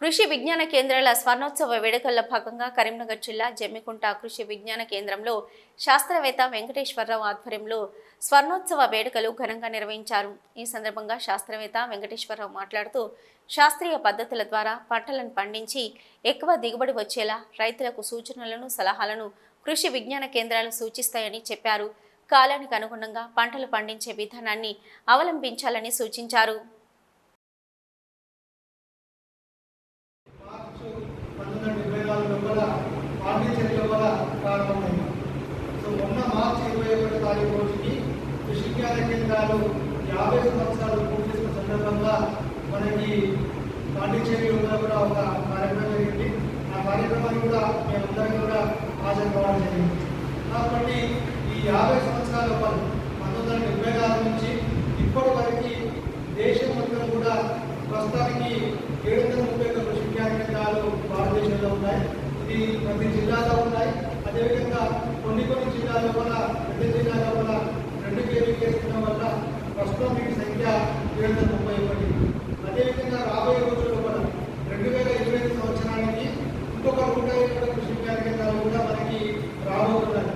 కృషి విజ్ఞాన కేంద్రాల స్వర్ణోత్సవ వేడుకల్లో భాగంగా కరీంనగర్ జిల్లా జమ్మికుంట కృషి విజ్ఞాన కేంద్రంలో శాస్త్రవేత్త వెంకటేశ్వరరావు ఆధ్వర్యంలో స్వర్ణోత్సవ వేడుకలు ఘనంగా నిర్వహించారు. ఈ సందర్భంగా శాస్త్రవేత్త వెంకటేశ్వరరావు మాట్లాడుతూ శాస్త్రీయ పద్ధతుల ద్వారా పంటలను పండించి ఎక్కువ దిగుబడి వచ్చేలా రైతులకు సూచనలను సలహాలను కృషి విజ్ఞాన కేంద్రాలు సూచిస్తాయని చెప్పారు. కాలానికి అనుగుణంగా పంటలు పండించే విధానాన్ని అవలంబించాలని సూచించారు. వందల డెబ్బై నాలుగు లోపల పాండిచేరి లోపల ప్రారంభమైంది సో మొన్న మార్చి ఇరవై ఒకటి తారీఖు రోజుకి కృషి కేంద్రాలు యాభై సంవత్సరాలు పూర్తి చేసిన సందర్భంగా మనకి పాండిచేరి లోపల కూడా ఒక కార్యక్రమం జరిగింది. ఆ కార్యక్రమానికి కూడా మేమందరం కూడా హాజరు కావడం జరిగింది. కాబట్టి ఈ యాభై సంవత్సరాల లోపల పంతొమ్మిది వందల డెబ్బై నాలుగు నుంచి ఇప్పటి వరకు దేశం మొత్తం కూడా ప్రస్తుతానికి ఏడు వందల ముప్పై ఒక్క కృషి విజ్ఞాన కేంద్రాలు భారతదేశంలో ఇది ప్రతి జిల్లాలో ఉన్నాయి. అదేవిధంగా కొన్ని కొన్ని జిల్లాల్లో కూడా పెద్ద జిల్లాలో కూడా రెండు కేజీ కేసుకున్న వల్ల ప్రస్తుతం వీటి సంఖ్య ఏడు వందల ముప్పై ఒకటి. అదేవిధంగా రాబోయే రోజుల్లో కూడా రెండు వేల ఇరవై ఐదు సంవత్సరానికి ఇంకొక నూట ఇరవై కృషి కార్యక్రమాలు కూడా మనకి రాబోతున్నాయి.